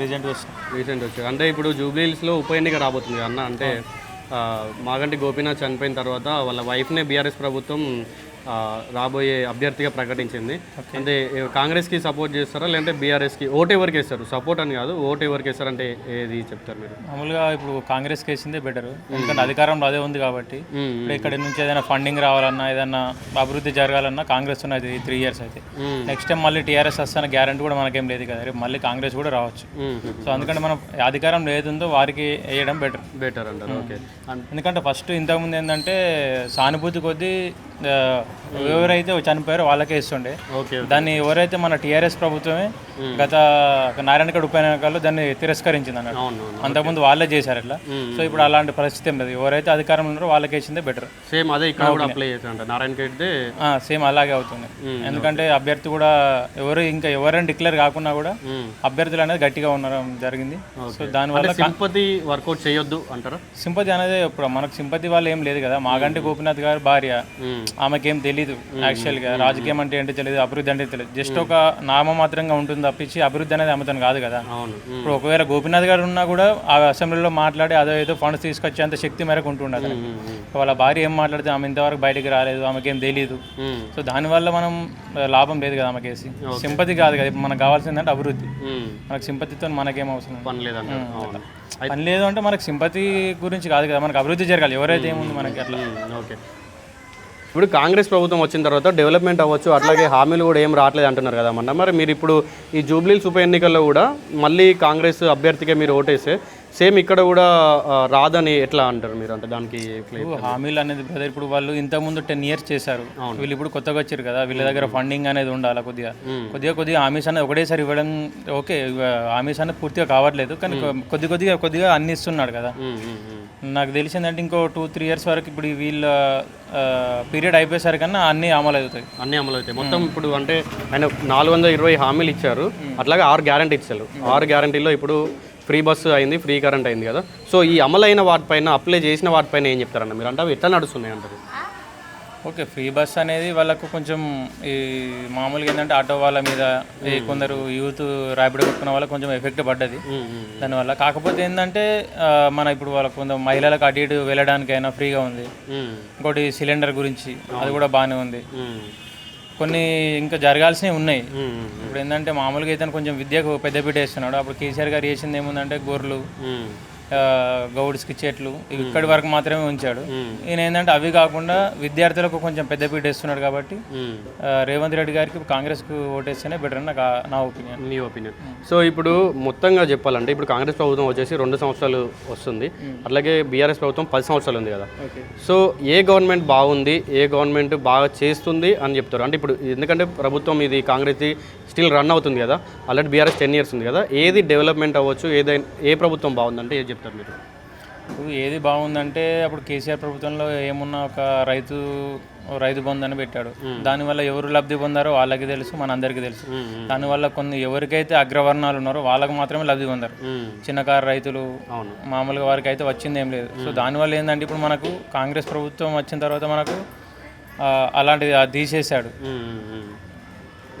Recent వచ్చిన recent వచ్చారు అంటే ఇప్పుడు జూబ్లీహిల్స్లో ఉప ఎన్నిక రాబోతుంది అన్న అంటే మాగంటి గోపీనాథ్ చనిపోయిన తర్వాత వాళ్ళ వైఫ్నే బీఆర్ఎస్ ప్రభుత్వం రాబోయే అభ్యర్థిగా ప్రకటించింది. అంటే కాంగ్రెస్కి సపోర్ట్ చేస్తారా? లేదంటే బీఆర్ఎస్కి ఓటు ఎవరికి వేస్తారు? సపోర్ట్ అని కాదు ఓటు ఎవరికి వేస్తారు అంటే ఏది చెప్తారు మీరు? మామూలుగా ఇప్పుడు కాంగ్రెస్ కేసిందే బెటర్. ఎందుకంటే అధికారంలో అదే ఉంది కాబట్టి. ఇప్పుడు ఇక్కడ నుంచి ఏదైనా ఫండింగ్ రావాలన్నా ఏదైనా అభివృద్ధి జరగాలన్నా కాంగ్రెస్ ఉన్నది త్రీ ఇయర్స్ అయితే. నెక్స్ట్ టైం మళ్ళీ టీఆర్ఎస్ వస్తాన గ్యారంటీ కూడా మనకేం లేదు కదా. రేపు మళ్ళీ కాంగ్రెస్ కూడా రావచ్చు. సో అందుకంటే మనం అధికారం ఏదుందో వారికి వేయడం బెటర్ బెటర్ అంటారు ఓకే. ఎందుకంటే ఫస్ట్ ఇంతకుముందు ఏంటంటే సానుభూతి కొద్దీ ఎవరైతే చనిపోయారో వాళ్ళకే ఇస్తుండే. దాన్ని ఎవరైతే మన టీఆర్ఎస్ ప్రభుత్వమే గత నారాయణగఢ ఉప ఎన్నికల్లో దాన్ని తిరస్కరించింది అన్నట్టు అంతకుముందు వాళ్ళే చేశారు ఇట్లా సో ఇప్పుడు అలాంటి పరిస్థితి ఏం లేదు. ఎవరైతే అధికారంలో ఉన్నారో వాళ్ళకి వేసిందే బెటర్ సేమ్ అదే ఇక్కడ కూడా అప్లై నారాయణ సేమ్ అలాగే అవుతుంది. ఎందుకంటే అభ్యర్థి కూడా ఎవరు ఇంకా ఎవరైనా డిక్లేర్ కాకున్నా కూడా అభ్యర్థులు అనేది గట్టిగా ఉండడం జరిగింది. సో దానివల్ల సింపతి వర్కౌట్ చేయొద్దు అంటారా? సింపతి అనేది ఇప్పుడు మనకు సింపతి వాళ్ళు ఏం లేదు కదా. మాగంటి గోపినాథ్ గారి భార్య. ఆమెకేం తెలీదు యాక్చువల్గా రాజకీయం అంటే ఏంటో తెలియదు అభివృద్ధి అంటే తెలియదు జస్ట్ ఒక నామమాత్రంగా ఉంటుంది తప్పించి అభివృద్ధి అనేది ఆమెతో కాదు కదా. ఇప్పుడు ఒకవేళ గోపినాథ్ గారు ఉన్నా కూడా ఆ అసెంబ్లీలో మాట్లాడి అదో ఏదో ఫండ్స్ తీసుకొచ్చేంత శక్తి మేరకు ఉంటుండే అతనికి. మ్మ్. మ్మ్. వాళ్ళ భార్య ఏం మాట్లాడితే ఆమె ఇంతవరకు బయటికి రాలేదు ఆమెకేం తెలియదు. సో దానివల్ల మనం లాభం లేదు కదా ఆమెకేసి. సింపతి కాదు కదా ఇప్పుడు మనకు కావాల్సింది అంటే అభివృద్ధి. మనకు సింపతితో మనకేం అవసరం పని లేదు అంటే మనకు సింపతి గురించి కాదు కదా మనకు అభివృద్ధి జరగాలి. ఎవరైతే ఏముంది మనకి అట్లా. ఓకే. ఇప్పుడు కాంగ్రెస్ ప్రభుత్వం వచ్చిన తర్వాత డెవలప్మెంట్ అవ్వచ్చు అట్లాగే హామీలు కూడా ఏం రావట్లేదు అంటున్నారు కదా మొన్న. మరి మీరు ఇప్పుడు ఈ జూబ్లీస్ ఉప ఎన్నికల్లో కూడా మళ్ళీ కాంగ్రెస్ అభ్యర్థిగా మీరు ఓటేస్తే సేమ్ ఇక్కడ కూడా రాదని ఎట్లా అంటారు మీరు? అంటే దానికి హామీలు అనేది బ్రదర్ ఇప్పుడు వాళ్ళు ఇంతకుముందు టెన్ ఇయర్స్ చేశారు. వీళ్ళు ఇప్పుడు కొత్తగా వచ్చారు కదా వీళ్ళ దగ్గర ఫండింగ్ అనేది ఉండాలి కొద్దిగా? కొద్దిగా కొద్దిగా హామీస్ అనేది ఒకటేసారి ఇవ్వడం ఓకే హామీస్ అనేది పూర్తిగా కావట్లేదు కానీ కొద్ది కొద్దిగా కొద్దిగా అన్ని ఇస్తున్నాడు కదా. నాకు తెలిసిందంటే ఇంకో టూ త్రీ ఇయర్స్ వరకు ఇప్పుడు వీళ్ళ పీరియడ్ అయిపోయేసరికన్నా అన్నీ అమలు అవుతాయి. అన్ని అమలు అవుతాయి. మొత్తం ఇప్పుడు అంటే ఆయన నాలుగు వందల ఇరవై హామీలు ఇచ్చారు. అట్లాగే ఆరు గ్యారంటీ ఇచ్చారు. ఆరు గ్యారంటీలో ఇప్పుడు ఫ్రీ బస్సు అయింది ఫ్రీ కరెంట్ అయింది కదా. సో ఈ అమలైన వాటిపైన అప్లై చేసిన వాటిపైన ఏం చెప్తారన్న మీరు? అంటే ఎట్లా నడుస్తున్నాయి అంటారు? ఓకే ఫ్రీ బస్ అనేది వాళ్ళకు కొంచెం ఈ మామూలుగా ఏంటంటే ఆటో వాళ్ళ మీద ఈ కొందరు యూత్ ర్యాపిడ్ కొట్టుకున్న వాళ్ళకి కొంచెం ఎఫెక్ట్ పడ్డది. దానివల్ల కాకపోతే ఏంటంటే మన ఇప్పుడు వాళ్ళకు కొంత మహిళలకు అటు ఇటు వెళ్ళడానికైనా ఫ్రీగా ఉంది. ఇంకోటి సిలిండర్ గురించి అది కూడా బాగానే ఉంది. కొన్ని ఇంకా జరగాల్సినవి ఉన్నాయి. ఇప్పుడు ఏంటంటే మామూలుగా అయితే కొంచెం విద్యకు పెద్దపీట వేస్తున్నాడు. అప్పుడు కేసీఆర్ గారు చేసింది ఏముందంటే గొర్రెలు. గౌడ్స్కి చెట్లు ఇక్కడి వరకు మాత్రమే ఉంచాడు. ఈయన ఏంటంటే అవి కాకుండా విద్యార్థులకు కొంచెం పెద్దపీట వేస్తున్నాడు కాబట్టి రేవంత్ రెడ్డి గారికి కాంగ్రెస్కు ఓటేస్తేనే బెటర్ అని నా ఒపీనియన్ మీ ఒపీనియన్ సో ఇప్పుడు మొత్తంగా చెప్పాలంటే ఇప్పుడు కాంగ్రెస్ ప్రభుత్వం వచ్చేసి రెండు సంవత్సరాలు వస్తుంది. అట్లాగే బీఆర్ఎస్ ప్రభుత్వం పది సంవత్సరాలు ఉంది కదా. సో ఏ గవర్నమెంట్ బాగుంది ఏ గవర్నమెంట్ బాగా చేస్తుంది అని చెప్తారు. అంటే ఇప్పుడు ఎందుకంటే ప్రభుత్వం ఇది కాంగ్రెస్ స్టిల్ రన్ అవుతుంది కదా. ఆల్రెడీ బీఆర్ఎస్ టెన్ ఇయర్స్ ఉంది కదా. ఏది డెవలప్మెంట్ అవ్వచ్చు ఏదైనా ఏ ప్రభుత్వం బాగుందంటే ఏది చెప్తారు మీరు? ఇప్పుడు ఏది బాగుందంటే అప్పుడు కేసీఆర్ ప్రభుత్వంలో ఏమున్నా ఒక రైతు రైతు బంధు అని పెట్టాడు దానివల్ల ఎవరు లబ్ధి పొందారో వాళ్ళకి తెలుసు మన అందరికీ తెలుసు. దానివల్ల కొన్ని ఎవరికైతే అగ్రవర్ణాలు ఉన్నారో వాళ్ళకి మాత్రమే లబ్ధి పొందారు. చిన్నకారు రైతులు మామూలుగా వారికి అయితే వచ్చింది ఏం లేదు. సో దానివల్ల ఏంటంటే ఇప్పుడు మనకు కాంగ్రెస్ ప్రభుత్వం వచ్చిన తర్వాత మనకు అలాంటిది అది తీసేశాడు.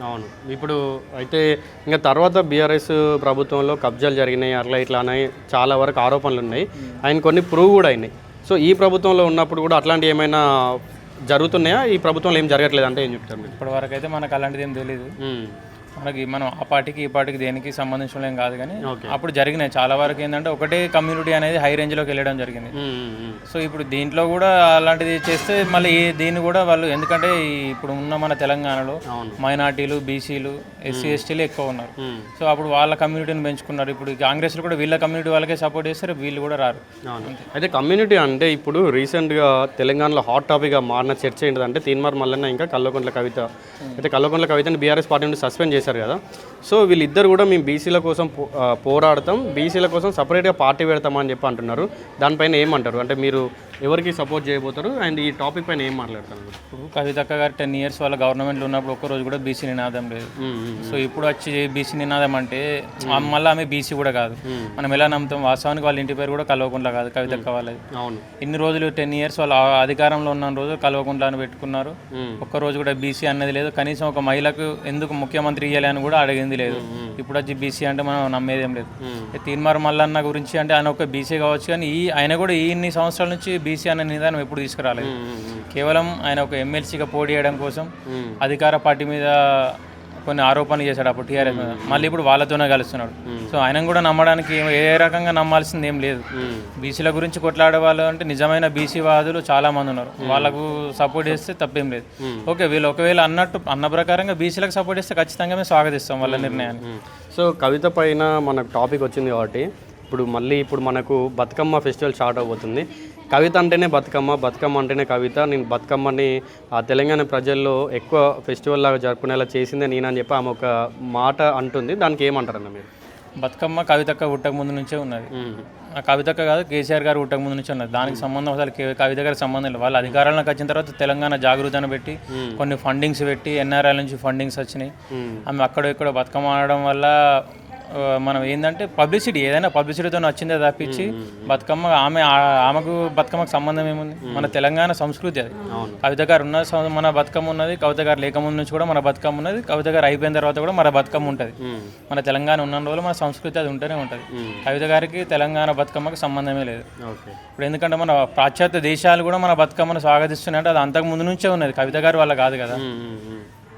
అవును. ఇప్పుడు అయితే ఇంకా తర్వాత బీఆర్ఎస్ ప్రభుత్వంలో కబ్జాలు జరిగినాయి అట్లా ఇట్లా అని చాలా వరకు ఆరోపణలు ఉన్నాయి. ఆయన కొన్ని ప్రూవ్ కూడా అయినాయి. సో ఈ ప్రభుత్వంలో ఉన్నప్పుడు కూడా అట్లాంటివి ఏమైనా జరుగుతున్నాయా? ఈ ప్రభుత్వంలో ఏం జరగట్లేదు అంటే ఏం చెప్తారు ఇప్పటి వరకు అయితే మనకు అలాంటిది ఏం తెలియదు. మనకి మనం ఆ పార్టీకి ఈ పార్టీకి దేనికి సంబంధించిన ఏం కాదు కానీ. అప్పుడు జరిగినాయి. చాలా వరకు ఏంటంటే ఒకటే కమ్యూనిటీ అనేది హై రేంజ్లోకి వెళ్ళడం జరిగింది. సో ఇప్పుడు దీంట్లో కూడా అలాంటిది చేస్తే మళ్ళీ దీన్ని కూడా వాళ్ళు ఎందుకంటే ఇప్పుడు ఉన్న మన తెలంగాణలో. మైనార్టీలు బీసీలు ఎస్సీ ఎస్టీలు ఎక్కువ ఉన్నారు. సో అప్పుడు వాళ్ళ కమ్యూనిటీని పెంచుకున్నారు. ఇప్పుడు కాంగ్రెస్లో కూడా వీళ్ళ కమ్యూనిటీ వాళ్ళకే సపోర్ట్ చేస్తారు. వీళ్ళు కూడా రారు. అయితే కమ్యూనిటీ అంటే ఇప్పుడు రీసెంట్గా తెలంగాణలో హాట్ టాపిక్గా మారిన చర్చ ఏంటంటే తీన్మార్ మల్లన్న ఇంకా కల్వకుంట్ల కవిత. అయితే కల్వకుంట్ల కవితని బీఆర్ఎస్ పార్టీ నుండి సస్పెండ్ చేశారు కదా. సో వీళ్ళిద్దరు కూడా మేము బీసీల కోసం పో- పోరాడతాం. బీసీల కోసం సపరేట్గా పార్టీ పెడతామని చెప్పి అంటున్నారు. దానిపైన ఏమంటారు? అంటే మీరు ఎవరికి సపోర్ట్ చేయబోతారు అండ్ ఈ టాపిక్ పైన ఏం మాట్లాడతారు? ఇప్పుడు కవితక్క గారు టెన్ ఇయర్స్ వాళ్ళ గవర్నమెంట్లో ఉన్నప్పుడు ఒక్క రోజు కూడా బీసీ నినాదం లేదు. సో ఇప్పుడు వచ్చి బీసీ నినాదం అంటే మళ్ళీ ఆమె బీసీ కూడా కాదు. మనం ఎలా నమ్ముతాం? వాస్తవానికి వాళ్ళ ఇంటి పేరు కూడా కల్వకుండా కాదు కవితక్క వాళ్ళది. అవును. ఇన్ని రోజులు టెన్ ఇయర్స్ వాళ్ళ అధికారంలో ఉన్న రోజు కల్వకుండా అని పెట్టుకున్నారు. ఒక్క రోజు కూడా బీసీ అన్నది లేదు. కనీసం ఒక మహిళకు ఎందుకు ముఖ్యమంత్రి ఇవ్వాలి అని కూడా అడిగింది లేదు. ఇప్పుడు వచ్చి బీసీ అంటే మనం నమ్మేదేం లేదు. తీన్మార్ మల్లన్న గురించి అంటే ఆయన ఒక బీసీ కావచ్చు కానీ ఈ ఆయన కూడా ఈ ఇన్ని సంవత్సరాల నుంచి బీసీ అనే నిదానం ఎప్పుడు తీసుకురాలేదు. కేవలం ఆయన ఒక ఎమ్మెల్సీగా పోటీ చేయడం కోసం. అధికార పార్టీ మీద కొన్ని ఆరోపణలు చేశాడు అప్పుడు టీఆర్ఎస్ మీద. మళ్ళీ ఇప్పుడు వాళ్ళతోనే కలుస్తున్నాడు. సో ఆయన కూడా నమ్మడానికి ఏ- రకంగా నమ్మాల్సింది ఏం లేదు. బీసీల గురించి కొట్లాడే వాళ్ళు అంటే నిజమైన బీసీ వాదులు చాలా మంది ఉన్నారు. వాళ్ళకు సపోర్ట్ చేస్తే తప్పేం లేదు. ఓకే వీళ్ళు ఒకవేళ అన్నట్టు అన్న ప్రకారంగా బీసీలకు సపోర్ట్ చేస్తే ఖచ్చితంగా మేము స్వాగతిస్తాం వాళ్ళ నిర్ణయాన్ని. సో కవిత పైన మనకు టాపిక్ వచ్చింది కాబట్టి ఇప్పుడు మళ్ళీ ఇప్పుడు మనకు బతుకమ్మ ఫెస్టివల్ స్టార్ట్ అవబోతుంది. కవిత అంటేనే బతుకమ్మ బతుకమ్మ అంటేనే కవిత. నేను బతుకమ్మని ఆ తెలంగాణ ప్రజల్లో ఎక్కువ ఫెస్టివల్ లాగా జరుపుకునేలా చేసిందే నేనని చెప్పి ఆమె ఒక మాట అంటుంది. దానికి ఏమంటారన్న మీరు? బతుకమ్మ కవితక్క పుట్టక ముందు నుంచే ఉన్నది. ఆ కవితక్క కాదు కేసీఆర్ గారు పుట్టక ముందు నుంచి ఉన్నది. దానికి సంబంధం అసలు కవిత గారికి సంబంధం లేదు. వాళ్ళు అధికారంలోకి వచ్చిన తర్వాత తెలంగాణ జాగృతను పెట్టి కొన్ని ఫండింగ్స్ పెట్టి ఎన్ఆర్ఐ నుంచి ఫండింగ్స్ వచ్చినాయి. ఆమె అక్కడ ఇక్కడ బతుకమ్మ ఆడడం వల్ల మనం ఏంటంటే పబ్లిసిటీ ఏదైనా పబ్లిసిటీతో వచ్చిందే తప్పించి బతుకమ్మ ఆమె ఆమెకు బతుకమ్మకు సంబంధం ఏముంది? మన తెలంగాణ సంస్కృతి అది. కవిత గారు ఉన్న మన బతుకమ్మ ఉన్నది కవిత గారు లేకముందు నుంచి కూడా మన బతుకమ్మ ఉన్నది కవిత గారు అయిపోయిన తర్వాత కూడా మన బతుకమ్మ ఉంటుంది. మన తెలంగాణ ఉన్న రోజులు మన సంస్కృతి అది ఉంటూనే ఉంటుంది. కవిత గారికి తెలంగాణ బతుకమ్మకి సంబంధమే లేదు. ఇప్పుడు ఎందుకంటే మన పాశ్చాత్య దేశాలు కూడా మన బతుకమ్మను స్వాగతిస్తున్నాయంటే అది అంతకు ముందు నుంచే ఉన్నది. కవిత గారు వల్ల కాదు కదా.